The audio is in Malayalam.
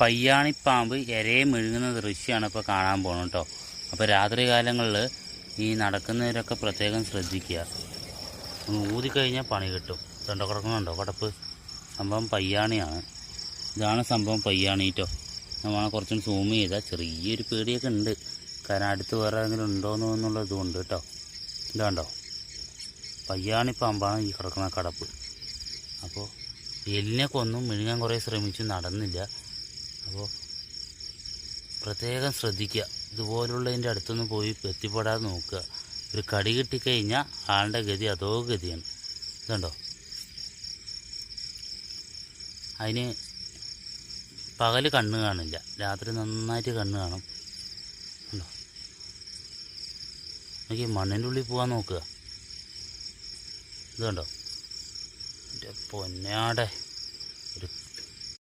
പയ്യാണിപ്പാമ്പ് ഇരയെ മെഴുകുന്ന ദൃശ്യമാണ് ഇപ്പോൾ കാണാൻ പോകുന്നത് കേട്ടോ. അപ്പോൾ രാത്രി കാലങ്ങളിൽ ഈ നടക്കുന്നവരൊക്കെ പ്രത്യേകം ശ്രദ്ധിക്കുക. ഊതിക്കഴിഞ്ഞാൽ പണി കിട്ടും. തൊണ്ട കിടക്കുന്നുണ്ടോ? കടപ്പ്. സംഭവം പയ്യാണിയാണ്. ഇതാണ് സംഭവം പയ്യാണി കേട്ടോ. നമ്മൾ കുറച്ചും സൂം ചെയ്താൽ ചെറിയൊരു പേടിയൊക്കെ ഉണ്ട്. കാരണം അടുത്ത് വേറെ ആരെങ്കിലും ഉണ്ടോയെന്നോ എന്നുള്ള ഇതുകൊണ്ട് കേട്ടോ. ഇതാണ്ടോ? പയ്യാണി പാമ്പാണ് ഈ കിടക്കുന്ന കടപ്പ്. അപ്പോൾ എല്ലിനെ കൊന്നും മെഴുകാൻ കുറേ ശ്രമിച്ചു നടന്നില്ല. അപ്പോൾ പ്രത്യേകം ശ്രദ്ധിക്കുക. ഇതുപോലുള്ളതിന്റെ അടുത്തൊന്നും പോയി എത്തിപ്പെടാതെ നോക്കുക. ഒരു കടി കിട്ടിക്കഴിഞ്ഞാൽ ആളുടെ ഗതി അതോ ഗതിയാണ്. ഇതുണ്ടോ? അതിന് പകൽ കണ്ണ് കാണില്ല. രാത്രി നന്നായിട്ട് കണ്ണ് കാണും. ഉണ്ടോ? മണ്ണിന്റെ ഉള്ളിൽ പോകാൻ നോക്കുക. ഇതുണ്ടോ? പൊന്നാടെ.